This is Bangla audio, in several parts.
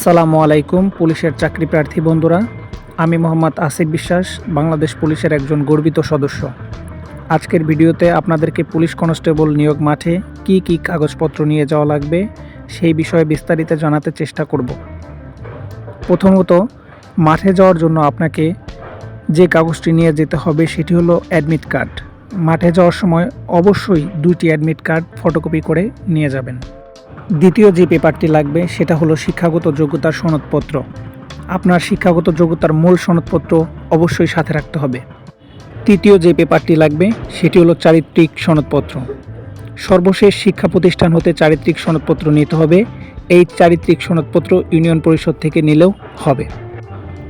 আসসালামু আলাইকুম, পুলিশের চাকরি প্রার্থী বন্ধুরা। আমি মোহাম্মদ আসিফ বিশ্বাস, বাংলাদেশ পুলিশের একজন গর্বিত সদস্য। আজকের ভিডিওতে আপনাদেরকে পুলিশ কনস্টেবল নিয়োগ মাঠে কি কি কাগজপত্র নিয়ে যাওয়া লাগবে, সেই বিষয়ে বিস্তারিত জানাতে চেষ্টা করব। প্রথমত, মাঠে যাওয়ার জন্য আপনাকে যে কাগজটি নিয়ে যেতে হবে সেটি হলো অ্যাডমিট কার্ড। মাঠে যাওয়ার সময় অবশ্যই দুইটি অ্যাডমিট কার্ড ফটোকপি করে নিয়ে যাবেন। দ্বিতীয় যে পেপারটি লাগবে সেটা হলো শিক্ষাগত যোগ্যতার সনদপত্র। আপনার শিক্ষাগত যোগ্যতার মূল সনদপত্র অবশ্যই সাথে রাখতে হবে। তৃতীয় যে পেপারটি লাগবে, সেটি হলো চারিত্রিক সনদপত্র। সর্বশেষ শিক্ষা প্রতিষ্ঠান হতে চারিত্রিক সনদপত্র নিতে হবে। এই চারিত্রিক সনদপত্র ইউনিয়ন পরিষদ থেকে নিলেও হবে।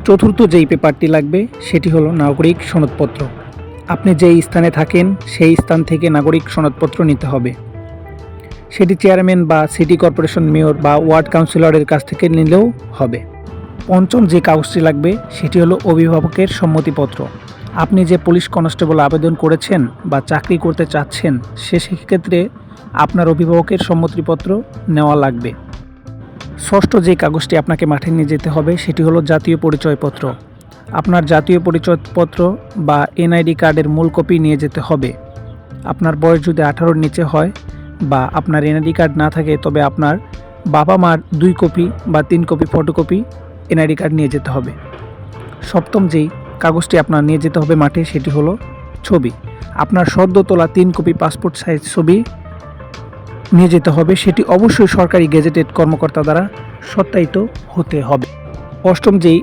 চতুর্থ যেই পেপারটি লাগবে, সেটি হলো নাগরিক সনদপত্র। আপনি যেই স্থানে থাকেন, সেই স্থান থেকে নাগরিক সনদপত্র নিতে হবে। সেটি চেয়ারম্যান বা সিটি কর্পোরেশন মেয়র বা ওয়ার্ড কাউন্সিলরের কাছ থেকে নিলেও হবে। পঞ্চম যে কাগজটি লাগবে, সেটি হলো অভিভাবকের সম্মতিপত্র। আপনি যে পুলিশ কনস্টেবল আবেদন করেছেন বা চাকরি করতে চাচ্ছেন, সে সেক্ষেত্রে আপনার অভিভাবকের সম্মতিপত্র নেওয়া লাগবে। ষষ্ঠ যে কাগজটি আপনাকে মাঠে নিয়ে যেতে হবে, সেটি হলো জাতীয় পরিচয়পত্র। আপনার জাতীয় পরিচয়পত্র বা এনআইডি কার্ডের মূল কপি নিয়ে যেতে হবে। আপনার বয়স যদি আঠারোর নিচে হয় বা আপনার এনআইডি কার্ড না থাকে, তবে আপনার বাবা মার দুই কপি বা তিন কপি ফটোকপি এনআইডি কার্ড নিয়ে যেতে হবে। সপ্তম যেই কাগজটি আপনার নিয়ে যেতে হবে মাঠে, সেটি হলো ছবি। আপনার সদ্য তোলা তিন কপি পাসপোর্ট সাইজ ছবি নিয়ে যেতে হবে, সেটি অবশ্যই সরকারি গেজেটেড কর্মকর্তা দ্বারা সত্যায়িত হতে হবে। অষ্টম যেই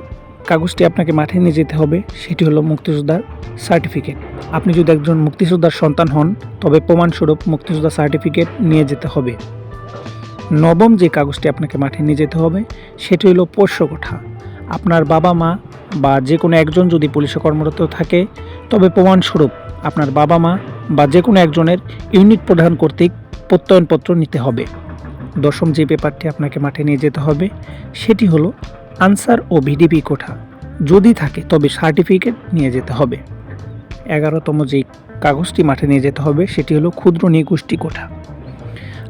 কাগজটি আপনাকে মাঠে নিয়ে যেতে হবে, সেটি হলো মুক্তিযোদ্ধার সার্টিফিকেট। আপনি যদি একজন মুক্তিযোদ্ধার সন্তান হন, তবে প্রমাণস্বরূপ মুক্তিযোদ্ধা সার্টিফিকেট নিয়ে যেতে হবে। নবম যে কাগজটি আপনাকে মাঠে নিয়ে যেতে হবে, সেটি হলো পোষ্য কোঠা। আপনার বাবা মা বা যে কোনো একজন যদি পুলিশে কর্মরত থাকে, তবে প্রমাণস্বরূপ আপনার বাবা মা বা যে কোনো একজনের ইউনিট প্রধান কর্তৃক প্রত্যয়নপত্র নিতে হবে। দশম যে পেপারটি আপনাকে মাঠে নিয়ে যেতে হবে, সেটি হলো আনসার ও ভিডিপি কোঠা। যদি থাকে, তবে সার্টিফিকেট নিয়ে যেতে হবে। এগারোতম যেই কাগজটি মাঠে নিয়ে যেতে হবে, সেটি হলো ক্ষুদ্র নিগোষ্ঠী কোঠা।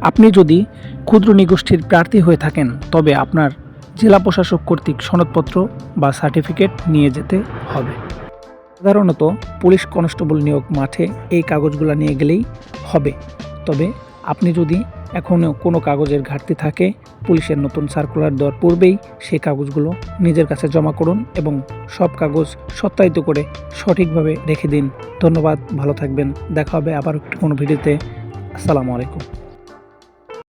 আপনি যদি ক্ষুদ্র নিগোষ্ঠীর প্রার্থী হয়ে থাকেন, তবে আপনার জেলা প্রশাসক কর্তৃক সনদপত্র বা সার্টিফিকেট নিয়ে যেতে হবে। সাধারণত পুলিশ কনস্টেবল নিয়োগ মাঠে এই কাগজগুলো নিয়ে গেলেই হবে। তবে আপনি যদি এখনও কোনো কাগজের ঘাটতি থাকে, পুলিশের নতুন সার্কুলার দেওয়ার পূর্বেই সেই কাগজগুলো নিজের কাছে জমা করুন এবং সব কাগজ সত্যায়িত করে সঠিকভাবে রেখে দিন। ধন্যবাদ, ভালো থাকবেন। দেখা হবে আবার কোনো ভিডিওতে। আসসালামু আলাইকুম।